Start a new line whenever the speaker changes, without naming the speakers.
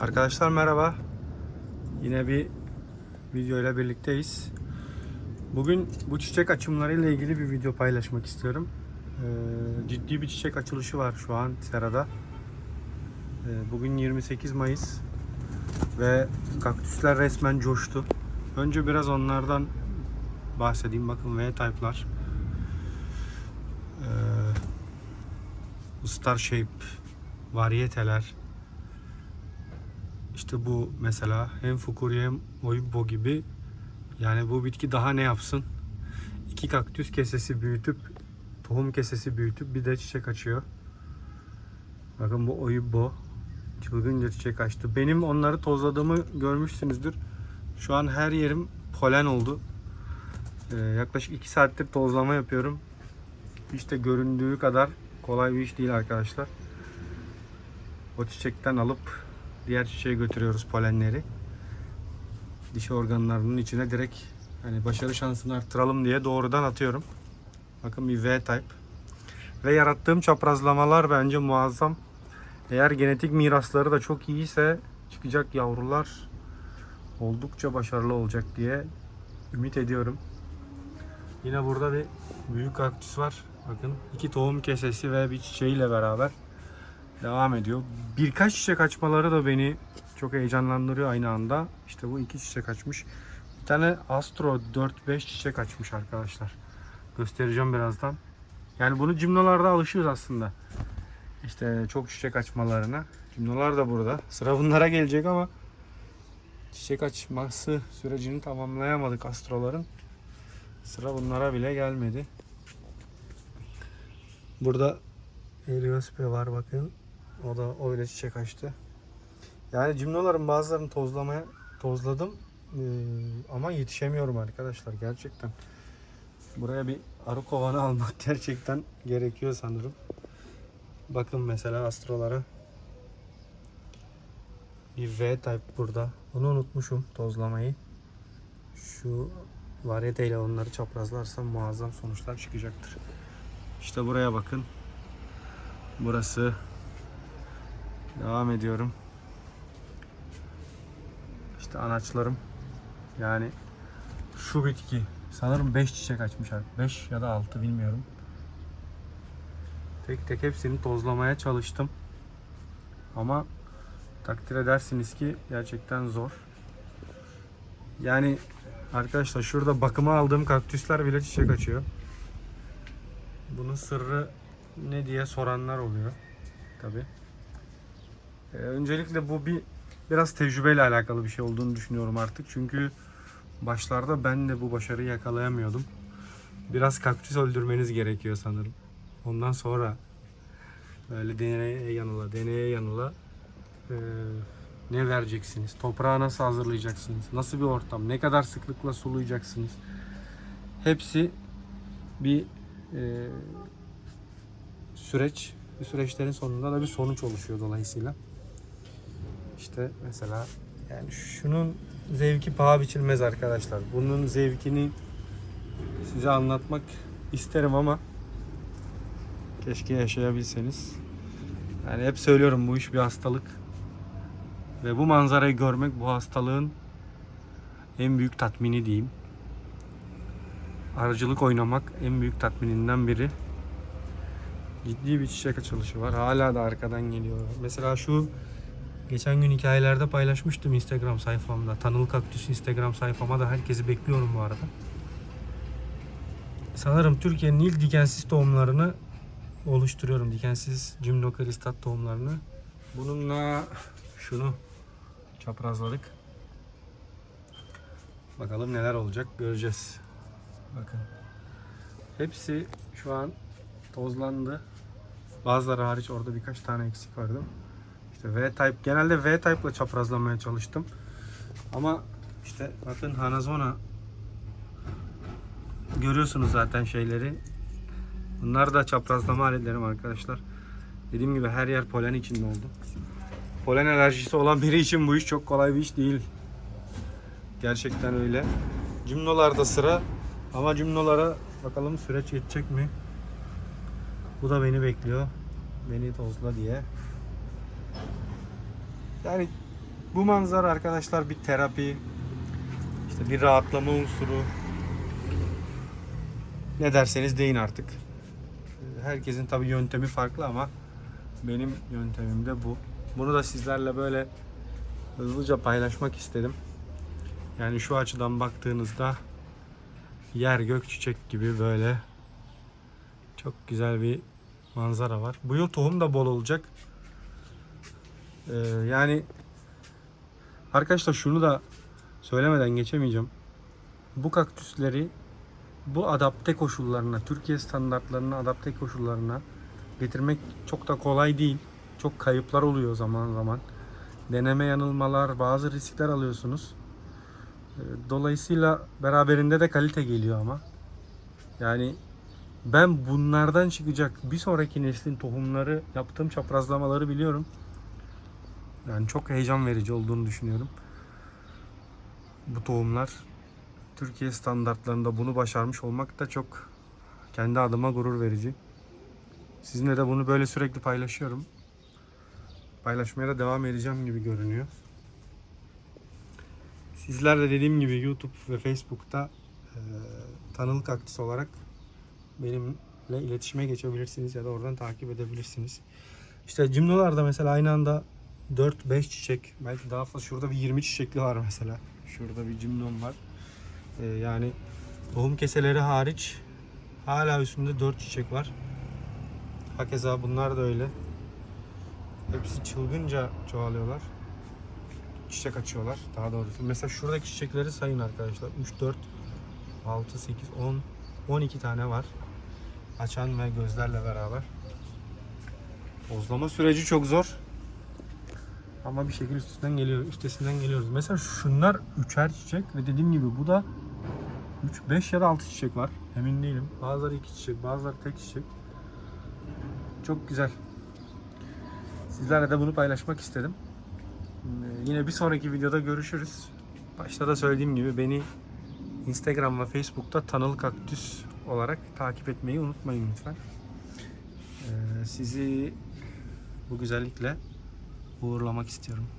Arkadaşlar merhaba. Yine bir video ile birlikteyiz. Bugün bu çiçek açımları ile ilgili bir video paylaşmak istiyorum. Ee, ciddi bir çiçek açılışı var şu an Sera'da. Ee, bugün 28 Mayıs ve kaktüsler resmen coştu. Önce biraz onlardan bahsedeyim. Bakın V-Type'lar. Ee, Star Shape varyeteler. İşte bu mesela hem Fukuri hem Oibo gibi yani bu bitki daha ne yapsın? İki kaktüs kesesi büyütüp tohum kesesi büyütüp bir de çiçek açıyor. Bakın bu Oibo çılgınca çiçek açtı. Benim onları tozladığımı görmüşsünüzdür. Şu an her yerim polen oldu. Ee, yaklaşık 2 saattir tozlama yapıyorum. Hiç de göründüğü kadar kolay bir iş değil arkadaşlar. O çiçekten alıp diğer çiçeğe götürüyoruz polenleri. Dişi organlarının içine direkt hani başarı şansını arttıralım diye doğrudan atıyorum. Bakın bir V-type. Ve yarattığım çaprazlamalar bence muazzam. Eğer genetik mirasları da çok iyiyse çıkacak yavrular oldukça başarılı olacak diye ümit ediyorum. Yine burada bir büyük kaktüs var. Bakın iki tohum kesesi ve bir çiçeğiyle beraber devam ediyor. Birkaç çiçek açmaları da beni çok heyecanlandırıyor aynı anda. İşte bu iki çiçek açmış. Bir tane Astro 4-5 çiçek açmış arkadaşlar. Göstereceğim birazdan. Yani bunu cimnolarda alışıyoruz aslında. İşte çok çiçek açmalarına. Cimnolar da burada. Sıra bunlara gelecek ama çiçek açması sürecini tamamlayamadık astroların. Sıra bunlara bile gelmedi. Burada Heliospe var bakın. O da öyle çiçek açtı. Yani cimnoların bazılarını tozlamaya tozladım. Ee, ama yetişemiyorum arkadaşlar gerçekten. Buraya bir arı kovanı almak gerçekten gerekiyor sanırım. Bakın mesela astrolara. Bir V-type burada. Bunu unutmuşum tozlamayı. Şu varyeteyle onları çaprazlarsam muazzam sonuçlar çıkacaktır. İşte buraya bakın. Burası. Devam ediyorum. İşte anaçlarım. Yani şu bitki sanırım 5 çiçek açmış artık. 5 ya da 6 bilmiyorum. Tek tek hepsini tozlamaya çalıştım. Ama takdir edersiniz ki gerçekten zor. Yani arkadaşlar şurada bakıma aldığım kaktüsler bile çiçek açıyor. Bunun sırrı ne diye soranlar oluyor. Tabi. Öncelikle bu bir biraz tecrübeyle alakalı bir şey olduğunu düşünüyorum artık. Çünkü başlarda ben de bu başarıyı yakalayamıyordum. Biraz kaktüs öldürmeniz gerekiyor sanırım. Ondan sonra böyle deneye yanıla, deneye yanıla eee, ne vereceksiniz? Toprağı nasıl hazırlayacaksınız? Nasıl bir ortam? Ne kadar sıklıkla sulayacaksınız? Hepsi bir eee, süreç. Bu süreçlerin sonunda da bir sonuç oluşuyor dolayısıyla. İşte mesela yani şunun zevki paha biçilmez arkadaşlar. Bunun zevkini size anlatmak isterim ama keşke yaşayabilseniz. Yani hep söylüyorum bu iş bir hastalık. Ve bu manzarayı görmek bu hastalığın en büyük tatmini diyeyim. Arıcılık oynamak en büyük tatmininden biri. Ciddi bir çiçek açılışı var. Hala da arkadan geliyor. Mesela şu geçen gün hikayelerde paylaşmıştım Instagram sayfamda. Tanıl Kaktüs Instagram sayfama da herkesi bekliyorum bu arada. Sanırım Türkiye'nin ilk dikensiz tohumlarını oluşturuyorum. Dikensiz Gymnocalistat tohumlarını. Bununla şunu çaprazladık. Bakalım neler olacak göreceğiz. Bakın. Hepsi şu an tozlandı. Bazıları hariç orada birkaç tane eksik vardı. İşte V-Type genelde V-Type ile çaprazlamaya çalıştım. Ama işte bakın Hanazona görüyorsunuz zaten şeyleri. Bunlar da çaprazlama aletlerim arkadaşlar. Dediğim gibi her yer polen içinde oldu. Polen alerjisi olan biri için bu iş çok kolay bir iş değil. Gerçekten öyle. Cümnolarda sıra ama cümnolara bakalım süreç yetecek mi? Bu da beni bekliyor. Beni tozla diye. Yani Bu manzara arkadaşlar bir terapi, işte bir rahatlama unsuru. Ne derseniz deyin artık. Herkesin tabii yöntemi farklı ama benim yöntemim de bu. Bunu da sizlerle böyle hızlıca paylaşmak istedim. Yani şu açıdan baktığınızda yer gök çiçek gibi böyle çok güzel bir manzara var. Bu yıl tohum da bol olacak. Ee, yani arkadaşlar şunu da söylemeden geçemeyeceğim. Bu kaktüsleri bu adapte koşullarına, Türkiye standartlarına, adapte koşullarına getirmek çok da kolay değil. Çok kayıplar oluyor zaman zaman. Deneme yanılmalar, bazı riskler alıyorsunuz. Ee, Dolayısıyla beraberinde de kalite geliyor ama. Yani ben bunlardan çıkacak bir sonraki neslin tohumları, yaptığım çaprazlamaları biliyorum. Yani çok heyecan verici olduğunu düşünüyorum. Bu tohumlar Türkiye standartlarında bunu başarmış olmak da çok kendi adıma gurur verici. Sizinle de bunu böyle sürekli paylaşıyorum. Paylaşmaya da devam edeceğim gibi görünüyor. Sizler de dediğim gibi YouTube ve Facebook'ta e, Tanıl Kaktüs olarak benimle iletişime geçebilirsiniz ya da oradan takip edebilirsiniz. İşte cimnolarda mesela aynı anda 4-5 çiçek belki daha fazla şurada bir 20 çiçekli var mesela. Şurada bir cimnom var. E, yani tohum keseleri hariç hala üstünde 4 çiçek var. Hakeza bunlar da öyle. Hepsi çılgınca çoğalıyorlar. Çiçek açıyorlar daha doğrusu. Mesela şuradaki çiçekleri sayın arkadaşlar. 3, 4, 6, 8, 10, 12 tane var. Açan ve gözlerle beraber. Tozlama süreci çok zor. Ama bir şekilde üstünden geliyor, üstesinden geliyoruz. Mesela şunlar üçer çiçek ve dediğim gibi bu da 3, 5 ya da 6 çiçek var. Emin değilim. Bazıları 2 çiçek, bazıları tek çiçek. Çok güzel. Sizlerle de bunu paylaşmak istedim. Ee, Yine bir sonraki videoda görüşürüz. Başta da söylediğim gibi beni Instagram ve Facebook'ta Tanıl Kaktüs olarak takip etmeyi unutmayın lütfen. Ee, Sizi bu güzellikle uğurlamak istiyorum.